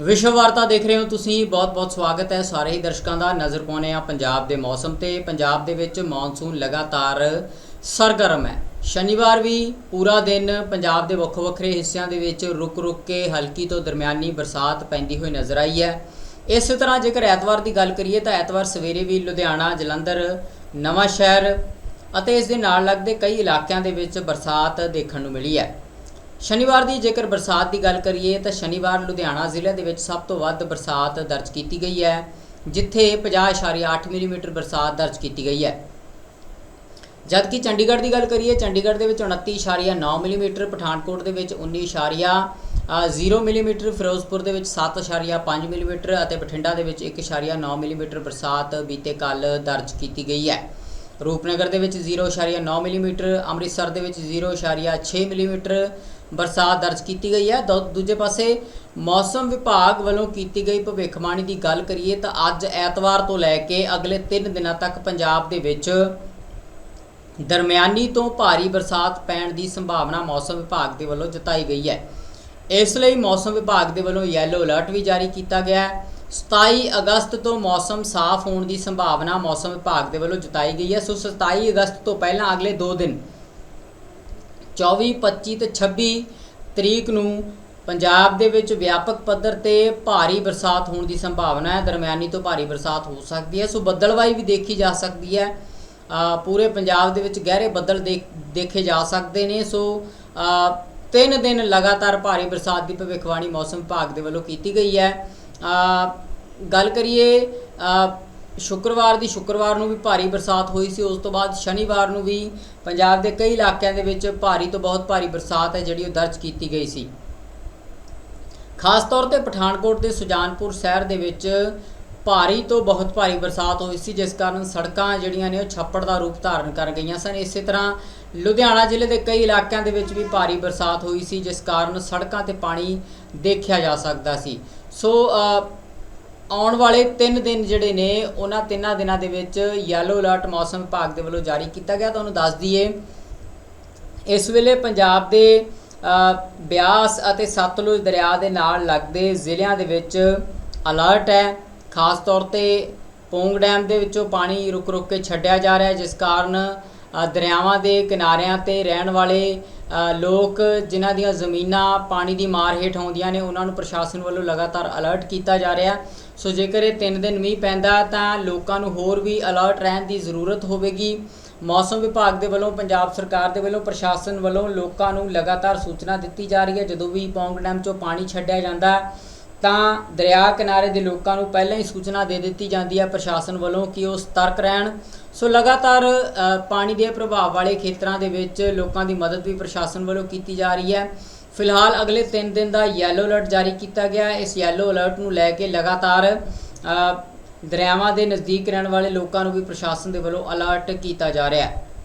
ਵਿਸ਼ਵ ਵਾਰਤਾ ਦੇਖ ਰਹੇ ਹੋ ਤੁਸੀਂ। ਬਹੁਤ-ਬਹੁਤ ਸਵਾਗਤ ਹੈ ਸਾਰੇ ਹੀ ਦਰਸ਼ਕਾਂ ਦਾ। ਨਜ਼ਰ ਪਾਉਣੇ ਆ ਪੰਜਾਬ ਦੇ ਮੌਸਮ ਤੇ। ਪੰਜਾਬ ਦੇ ਵਿੱਚ ਮੌਨਸੂਨ ਲਗਾਤਾਰ ਸਰਗਰਮ ਹੈ। ਸ਼ਨੀਵਾਰ ਵੀ ਪੂਰਾ ਦਿਨ ਪੰਜਾਬ ਦੇ ਵੱਖੋ ਵੱਖਰੇ ਹਿੱਸਿਆਂ ਦੇ ਵਿੱਚ ਰੁਕ-ਰੁਕ ਕੇ ਹਲਕੀ ਤੋਂ ਦਰਮਿਆਨੀ ਬਰਸਾਤ ਪੈਂਦੀ ਹੋਈ ਨਜ਼ਰ ਆਈ ਹੈ। ਇਸੇ ਤਰ੍ਹਾਂ ਜੇਕਰ ਐਤਵਾਰ ਦੀ ਗੱਲ ਕਰੀਏ ਤਾਂ ਐਤਵਾਰ ਸਵੇਰੇ ਵੀ ਲੁਧਿਆਣਾ, ਜਲੰਧਰ ਨਵਾਂ ਸ਼ਹਿਰ ਅਤੇ ਇਸ ਦੇ ਨਾਲ ਲੱਗਦੇ ਕਈ ਇਲਾਕਿਆਂ ਦੇ ਵਿੱਚ ਬਰਸਾਤ ਦੇਖਣ ਨੂੰ ਮਿਲੀ ਹੈ। ਸ਼ਨੀਵਾਰ ਦੀ ਜੇਕਰ ਬਰਸਾਤ ਦੀ ਗੱਲ ਕਰੀਏ ਤਾਂ ਸ਼ਨੀਵਾਰ ਲੁਧਿਆਣਾ ਜ਼ਿਲ੍ਹੇ ਦੇ ਵਿੱਚ ਸਭ ਤੋਂ ਵੱਧ ਬਰਸਾਤ ਦਰਜ ਕੀਤੀ ਗਈ ਹੈ, ਜਿੱਥੇ 50.8 ਮਿਲੀਮੀਟਰ ਬਰਸਾਤ ਦਰਜ ਕੀਤੀ ਗਈ ਹੈ। ਜਦਕਿ ਚੰਡੀਗੜ੍ਹ ਦੀ ਗੱਲ ਕਰੀਏ, ਚੰਡੀਗੜ੍ਹ ਦੇ ਵਿੱਚ 29.9 ਮਿਲੀਮੀਟਰ, ਪਠਾਨਕੋਟ ਦੇ ਵਿੱਚ 19.0 ਮਿਲੀਮੀਟਰ, ਫਿਰੋਜ਼ਪੁਰ ਦੇ ਵਿੱਚ 7.5 ਮਿਲੀਮੀਟਰ ਅਤੇ ਬਠਿੰਡਾ ਦੇ ਵਿੱਚ 1.9 ਮਿਲੀਮੀਟਰ ਬਰਸਾਤ ਬੀਤੇ ਕੱਲ ਦਰਜ ਕੀਤੀ ਗਈ ਹੈ। ਰੂਪਨਗਰ ਦੇ ਵਿੱਚ 0.9 ਮਿਲੀਮੀਟਰ, ਅੰਮ੍ਰਿਤਸਰ ਦੇ ਵਿੱਚ 0.6 ਮਿਲੀਮੀਟਰ ਬਰਸਾਤ ਦਰਜ ਕੀਤੀ ਗਈ ਹੈ। ਦੂ- ਦੂਜੇ ਪਾਸੇ ਮੌਸਮ ਵਿਭਾਗ ਵੱਲੋਂ ਕੀਤੀ ਗਈ ਭਵਿੱਖਬਾਣੀ ਦੀ ਗੱਲ ਕਰੀਏ ਤਾਂ ਅੱਜ ਐਤਵਾਰ ਤੋਂ ਲੈ ਕੇ ਅਗਲੇ 3 ਦਿਨਾਂ ਤੱਕ ਪੰਜਾਬ ਦੇ ਵਿੱਚ ਦਰਮਿਆਨੀ ਤੋਂ ਭਾਰੀ ਬਰਸਾਤ ਪੈਣ ਦੀ ਸੰਭਾਵਨਾ ਮੌਸਮ ਵਿਭਾਗ ਦੇ ਵੱਲੋਂ ਜਤਾਈ ਗਈ ਹੈ। ਇਸ ਲਈ ਮੌਸਮ ਵਿਭਾਗ ਦੇ ਵੱਲੋਂ ਯੈਲੋ ਅਲਰਟ ਵੀ ਜਾਰੀ ਕੀਤਾ ਗਿਆ ਹੈ। 27 ਅਗਸਤ ਤੋਂ ਮੌਸਮ ਸਾਫ਼ ਹੋਣ ਦੀ ਸੰਭਾਵਨਾ ਮੌਸਮ ਵਿਭਾਗ ਦੇ ਵੱਲੋਂ ਜਤਾਈ ਗਈ ਹੈ। ਸੋ 27 ਅਗਸਤ ਤੋਂ ਪਹਿਲਾਂ ਅਗਲੇ 2 ਦਿਨ 24 25 ਤੇ 26 ਤਰੀਕ ਨੂੰ ਪੰਜਾਬ ਦੇ ਵਿੱਚ ਵਿਆਪਕ ਪੱਧਰ ਤੇ ਭਾਰੀ ਬਰਸਾਤ ਹੋਣ ਦੀ ਸੰਭਾਵਨਾ ਹੈ। ਦਰਮਿਆਨੀ ਤੋਂ ਭਾਰੀ ਬਰਸਾਤ ਹੋ ਸਕਦੀ ਹੈ। ਸੋ ਬੱਦਲਵਾਈ ਵੀ ਦੇਖੀ ਜਾ ਸਕਦੀ ਹੈ। ਪੂਰੇ ਪੰਜਾਬ ਦੇ ਵਿੱਚ ਗਹਿਰੇ ਬੱਦਲ ਦੇਖ- ਦੇਖੇ ਜਾ ਸਕਦੇ ਨੇ। ਸੋ ਤਿੰਨ ਦਿਨ ਲਗਾਤਾਰ ਭਾਰੀ ਬਰਸਾਤ ਦੀ ਭਵਿੱਖਬਾਣੀ ਮੌਸਮ ਵਿਭਾਗ ਦੇ ਵੱਲੋਂ ਕੀਤੀ ਗਈ ਹੈ। ਗੱਲ ਕਰੀਏ ਸ਼ੁੱਕਰਵਾਰ ਦੀ ਸ਼ੁੱਕਰਵਾਰ ਨੂੰ ਵੀ ਭਾਰੀ ਬਰਸਾਤ ਹੋਈ ਸੀ, ਉਸ ਤੋਂ ਬਾਅਦ ਸ਼ਨੀਵਾਰ ਨੂੰ ਵੀ ਪੰਜਾਬ ਦੇ ਕਈ ਇਲਾਕਿਆਂ ਦੇ ਵਿੱਚ ਭਾਰੀ ਤੋਂ ਬਹੁਤ ਭਾਰੀ ਬਰਸਾਤ ਹੈ, ਜਿਹੜੀ ਉਹ ਦਰਜ ਕੀਤੀ ਗਈ ਸੀ। ਖਾਸ ਤੌਰ ਤੇ ਪਠਾਨਕੋਟ ਦੇ ਸੁਜਾਨਪੁਰ ਸ਼ਹਿਰ ਦੇ ਵਿੱਚ ਭਾਰੀ ਤੋਂ ਬਹੁਤ ਭਾਰੀ ਬਰਸਾਤ ਹੋਈ ਸੀ, ਜਿਸ ਕਾਰਨ ਸੜਕਾਂ ਜਿਹੜੀਆਂ ਨੇ ਉਹ ਛੱਪੜ ਦਾ ਰੂਪ ਧਾਰਨ ਕਰ ਗਈਆਂ ਸਨ। ਇਸੇ ਤਰ੍ਹਾਂ ਲੁਧਿਆਣਾ ਜ਼ਿਲ੍ਹੇ ਦੇ ਕਈ ਇਲਾਕਿਆਂ ਦੇ ਵਿੱਚ ਵੀ ਭਾਰੀ ਬਰਸਾਤ ਹੋਈ ਸੀ, ਜਿਸ ਕਾਰਨ ਸੜਕਾਂ ਤੇ ਪਾਣੀ ਦੇਖਿਆ ਜਾ ਸਕਦਾ ਸੀ। ਸੋ ਆਉਣ ਵਾਲੇ 3 ਦਿਨ ਜਿਹੜੇ ਨੇ, ਉਹਨਾਂ ਤਿੰਨਾਂ ਦਿਨਾਂ ਦੇ ਵਿੱਚ ਯੈਲੋ ਅਲਰਟ ਮੌਸਮ ਵਿਭਾਗ ਦੇ ਵੱਲੋਂ ਜਾਰੀ ਕੀਤਾ ਗਿਆ। ਤੁਹਾਨੂੰ ਦੱਸ ਦਈਏ, ਇਸ ਵੇਲੇ ਪੰਜਾਬ ਦੇ ਬਿਆਸ ਅਤੇ ਸਤਲੁਜ ਦਰਿਆ ਦੇ ਨਾਲ ਲੱਗਦੇ ਜ਼ਿਲ੍ਹਿਆਂ ਦੇ ਵਿੱਚ ਅਲਰਟ ਹੈ। ਖਾਸ ਤੌਰ ਤੇ ਪੋਂਗ ਡੈਮ ਦੇ ਵਿੱਚੋਂ ਪਾਣੀ ਰੁਕ-ਰੁਕ ਕੇ ਛੱਡਿਆ ਜਾ ਰਿਹਾ ਹੈ, ਜਿਸ ਕਾਰਨ ਦਰਿਆਵਾਂ ਦੇ ਕਿਨਾਰਿਆਂ ਤੇ ਰਹਿਣ ਵਾਲੇ ਲੋਕ ਜਿਨ੍ਹਾਂ ਦੀਆਂ ਜ਼ਮੀਨਾਂ ਪਾਣੀ ਦੀ ਮਾਰ ਹੇਠ ਆਉਂਦੀਆਂ ਨੇ, ਉਹਨਾਂ ਨੂੰ ਪ੍ਰਸ਼ਾਸਨ ਵੱਲੋਂ ਲਗਾਤਾਰ ਅਲਰਟ ਕੀਤਾ ਜਾ ਰਿਹਾ। ਸੋ ਜੇਕਰ ਇਹ 3 ਦਿਨ ਮੀਂਹ ਪੈਂਦਾ ਤਾਂ ਲੋਕਾਂ ਨੂੰ ਹੋਰ ਵੀ ਅਲਰਟ ਰਹਿਣ ਦੀ ਜ਼ਰੂਰਤ ਹੋਵੇਗੀ। ਮੌਸਮ ਵਿਭਾਗ ਦੇ ਵੱਲੋਂ, ਪੰਜਾਬ ਸਰਕਾਰ ਦੇ ਵੱਲੋਂ, ਪ੍ਰਸ਼ਾਸਨ ਵੱਲੋਂ ਲੋਕਾਂ ਨੂੰ ਲਗਾਤਾਰ ਸੂਚਨਾ ਦਿੱਤੀ ਜਾ ਰਹੀ ਹੈ। ਜਦੋਂ ਵੀ ਪੌਂਗ ਡੈਮ ਚੋਂ ਪਾਣੀ ਛੱਡਿਆ ਜਾਂਦਾ ਤਾਂ ਦਰਿਆ ਕਿਨਾਰੇ ਦੇ ਲੋਕਾਂ ਨੂੰ ਪਹਿਲਾਂ ਹੀ ਸੂਚਨਾ ਦੇ ਦਿੱਤੀ ਜਾਂਦੀ ਹੈ ਪ੍ਰਸ਼ਾਸਨ ਵੱਲੋਂ ਕਿ ਉਹ ਸਤਰਕ ਰਹਿਣ। ਸੋ ਲਗਾਤਾਰ ਪਾਣੀ ਦੇ ਪ੍ਰਭਾਵ ਵਾਲੇ ਖੇਤਰਾਂ ਦੇ ਵਿੱਚ ਲੋਕਾਂ ਦੀ ਮਦਦ ਵੀ ਪ੍ਰਸ਼ਾਸਨ ਵੱਲੋਂ ਕੀਤੀ ਜਾ ਰਹੀ ਹੈ। ਫਿਲਹਾਲ ਅਗਲੇ 3 ਦਿਨ ਦਾ ਯੈਲੋ ਅਲਰਟ ਜਾਰੀ ਕੀਤਾ ਗਿਆ ਇਸ ਯੈਲੋ ਅਲਰਟ ਨੂੰ ਲੈ ਕੇ ਲਗਾਤਾਰ ਦਰਿਆਵਾਂ ਦੇ ਨਜ਼ਦੀਕ ਰਹਿਣ ਵਾਲੇ ਲੋਕਾਂ ਨੂੰ ਵੀ ਪ੍ਰਸ਼ਾਸਨ ਦੇ ਵੱਲੋਂ ਅਲਰਟ ਕੀਤਾ ਜਾ ਰਿਹਾ ਹੈ।